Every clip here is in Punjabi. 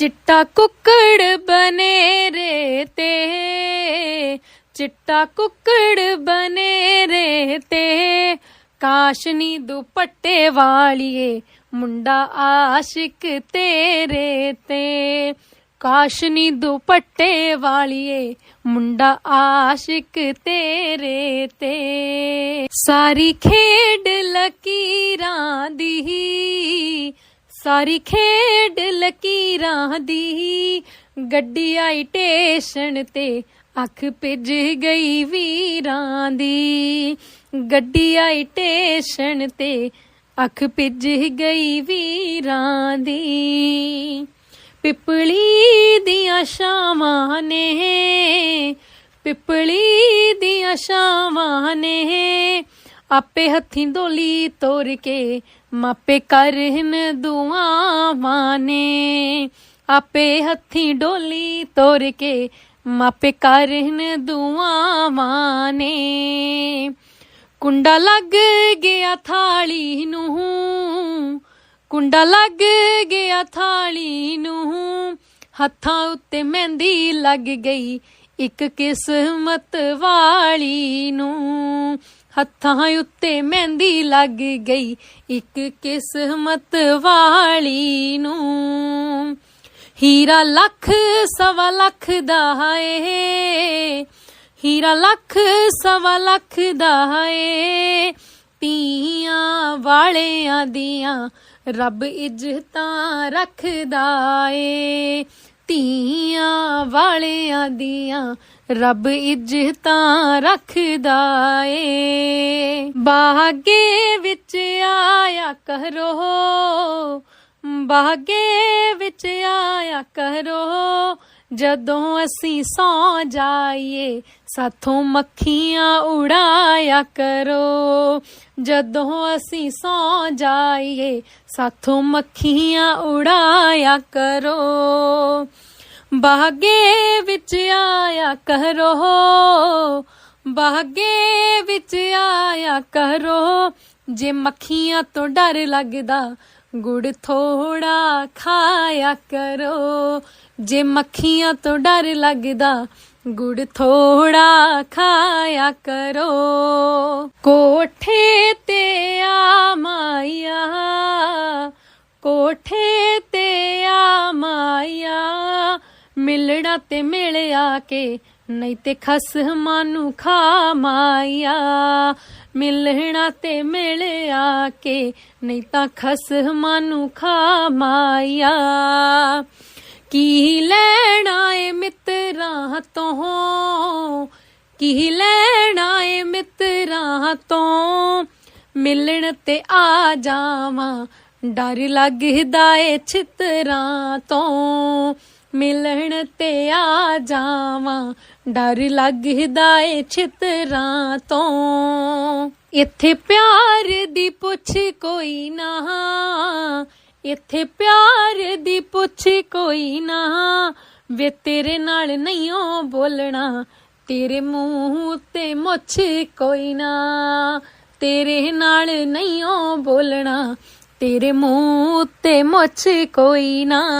ਚਿੱਟਾ ਕੁੱਕੜ ਬਨੇਰੇ ਤੇ, ਚਿੱਟਾ ਕੁੱਕੜ ਬਨੇਰੇ ਤੇ। ਕਾਸ਼ਨੀ ਦੁਪੱਟੇ ਵਾਲੀਏ, ਮੁੰਡਾ ਆਸ਼ਿਕ ਤੇਰੇ ਤੇ। ਕਾਸ਼ਨੀ ਦੁਪੱਟੇ ਵਾਲੀਏ, ਮੁੰਡਾ ਆਸ਼ਿਕ ਤੇਰੇ ਤੇ। ਸਾਰੀ ਖੇਡ ਲਕੀਰਾਂ ਸਾਰੀ ਖੇਡ ਲਕੀਰਾਂ ਦੀ। ਗੱਡੀ ਆਈ ਟੇਸ਼ਨ ਤੇ ਅੱਖ ਭਿੱਜ ਗਈ ਵੀਰਾਂ ਦੀ। ਗੱਡੀ ਆਈ ਟੇਸ਼ਨ ਤੇ ਅੱਖ ਭਿੱਜ ਗਈ ਵੀਰਾਂ ਦੀ। ਪਿਪਲੀ ਦੀਆਂ ਛਾਵਾਂ ਨੇ, ਪਿਪਲੀ ਦੀਆਂ ਛਾਵਾਂ ਨੇ। ਆਪੇ ਹੱਥੀਂ ਡੋਲੀ ਤੋਰ ਕੇ ਮਾਪੇ ਕਰਨ ਦੁਆਵਾਂ ਨੇ। ਆਪੇ ਹੱਥੀਂ ਡੋਲੀ ਤੋਰ ਕੇ ਮਾਪੇ ਕਰਨ ਦੁਆਵਾਂ ਨੇ। ਕੁੰਡਾ ਲੱਗ ਗਿਆ ਥਾਲੀ ਨੂੰ, ਕੁੰਡਾ ਲੱਗ ਗਿਆ ਥਾਲੀ ਨੂੰ, ਹੱਥਾਂ ਉੱਤੇ ਮਹਿੰਦੀ ਲੱਗ ਗਈ। ਇੱਕ ਕਿਸਮਤ ਵਾਲੀ ਨੂੰ ਹੱਥਾਂ ਉੱਤੇ ਮਹਿੰਦੀ ਲੱਗ ਗਈ। ਇੱਕ ਕਿਸਮਤ ਵਾਲੀ ਨੂੰ ਹੀਰਾ ਲੱਖ, ਸਵਾ ਲੱਖ ਦਾ ਏ ਹੀਰਾ ਲੱਖ, ਸਵਾ ਲੱਖ ਦਾ ਏ ਤੀਆਂ ਵਾਲਿਆਂ ਦੀਆਂ ਰੱਬ ਇੱਜ਼ਤਾਂ ਰੱਖਦਾ ਏ। ਧੀਆਂ ਵਾਲਿਆਂ ਦੀਆਂ ਰੱਬ ਇੱਜ਼ਤਾਂ ਰੱਖਦਾ ਏ। ਬਾਗੇ ਵਿੱਚ ਆਇਆ ਕਰੋ, ਬਾਗੇ ਵਿੱਚ ਆਇਆ ਕਰੋ ਜਦੋਂ ਅਸੀਂ ਸੌ ਜਾਈਏ, ਸਾਥੋਂ ਮੱਖੀਆਂ ਉਡਾਇਆ ਕਰੋ। ਜਦੋਂ ਅਸੀਂ ਸੌ ਜਾਈਏ, ਸਾਥੋਂ ਮੱਖੀਆਂ ਉਡਾਇਆ ਕਰੋ। ਬਾਗੇ ਵਿੱਚ ਆਇਆ ਕਰੋ। ਬਾਗੇ ਵਿੱਚ ਆਇਆ ਕਰੋ। ਜੇ ਮੱਖੀਆਂ ਤੋਂ ਡਰ ਲੱਗਦਾ, ਗੁੜ ਥੋੜਾ ਖਾਇਆ ਕਰੋ। ਜੇ ਮੱਖੀਆਂ ਤੋਂ ਡਰ ਲੱਗਦਾ, ਗੁੜ ਥੋੜਾ ਖਾਇਆ ਕਰੋ। ਕੋਠੇ ਤੇ ਆ ਮਾਇਆ, ਕੋਠੇ ਤੇ ਆ ਮਾਇਆ। ਮਿਲਣਾ ਤੇ ਮਿਲਿਆ ਕੇ ਨਹੀਂ ਤੇ ਖਸਮਾਂ ਨੂੰ ਖਾ ਮਾਇਆ, ਮਿਲਣਾ ਤੇ ਮਿਲਿਆ ਕੇ, ਨਹੀਂ ਤਾਂ ਖਸਮਾਂ ਨੂੰ ਖਾ ਮਾਇਆ। ਕੀ ਲੈਣਾ ਏ ਮਿੱਤਰਾਂ ਤੋਂ ਕੀ ਲੈਣਾ ਏ ਮਿੱਤਰਾਂ ਤੋਂ ਮਿਲਣ ਤੇ ਆ ਜਾਵਾਂ, ਡਰ ਲੱਗਦਾ ਏ ਛਿਤਰਾਂ ਤੋਂ। ਮਿਲਣ ਤੇ ਆ ਜਾਵਾਂ। ਡਰ ਲੱਗਦਾ ਏ ਛਿਤਰਾਂ ਤੋਂ। ਇੱਥੇ ਪਿਆਰ ਦੀ ਪੁੱਛ ਕੋਈ ਨਾ। ਇੱਥੇ ਪਿਆਰ ਦੀ ਪੁੱਛ ਕੋਈ ਨਾ। ਵੇ ਤੇਰੇ ਨਾਲ ਨਹੀਂ ਓ ਬੋਲਣਾ। ਤੇਰੇ ਮੂੰਹ ਤੇ ਮੁੱਛ ਕੋਈ ਨਾ। ਤੇਰੇ ਨਾਲ ਨਹੀਂ ਓ ਬੋਲਣਾ। ਤੇਰੇ ਮੂੰਹ ਤੇ ਮੁੱਛ ਕੋਈ ਨਾ।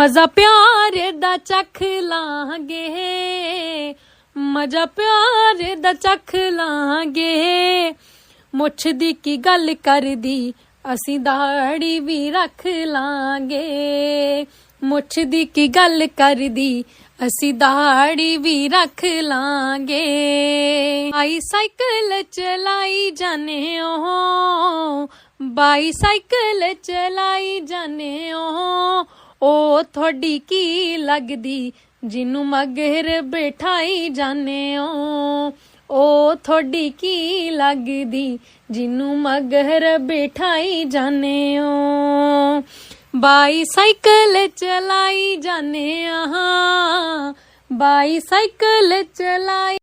ਮਜ਼ਾ ਪਿਆਰ ਦਾ ਚੱਖ ਲਾਂਗੇ। ਮਜ਼ਾ ਪਿਆਰ ਦਾ ਚੱਖ ਲਾਂਗੇ। ਮੁੱਛ ਦੀ ਕੀ ਗੱਲ ਕਰਦੀ, ਅਸੀਂ ਦਾੜੀ ਵੀ ਰੱਖ ਲਾਂਗੇ। ਮੁੱਛ ਦੀ ਕੀ ਗੱਲ ਕਰਦੀ, ਅਸੀਂ ਦਾੜੀ ਵੀ ਰੱਖ ਲਾਂਗੇ। ਆਈ ਸਾਈਕਲ ਚਲਾਈ ਜਾਣੇ ਓ ਬਾਈਸਾਈਕਲ ਚਲਾਈ ਜਾਣੇ ਓ ਉਹ ਤੁਹਾਡੀ ਕੀ ਲੱਗਦੀ? ਜਿਹਨੂੰ ਮਗਰ ਬਿਠਾਈ ਜਾਣੇ ਓ ਉਹ ਤੁਹਾਡੀ ਕੀ ਲੱਗਦੀ? ਜਿਹਨੂੰ ਮਗਰ ਬਿਠਾਈ ਜਾਣੇ ਓ ਬਾਈਸਾਈਕਲ ਚਲਾਈ ਜਾਣੇ ਆ ਬਾਈਸਾਈਕਲ ਚਲਾਈ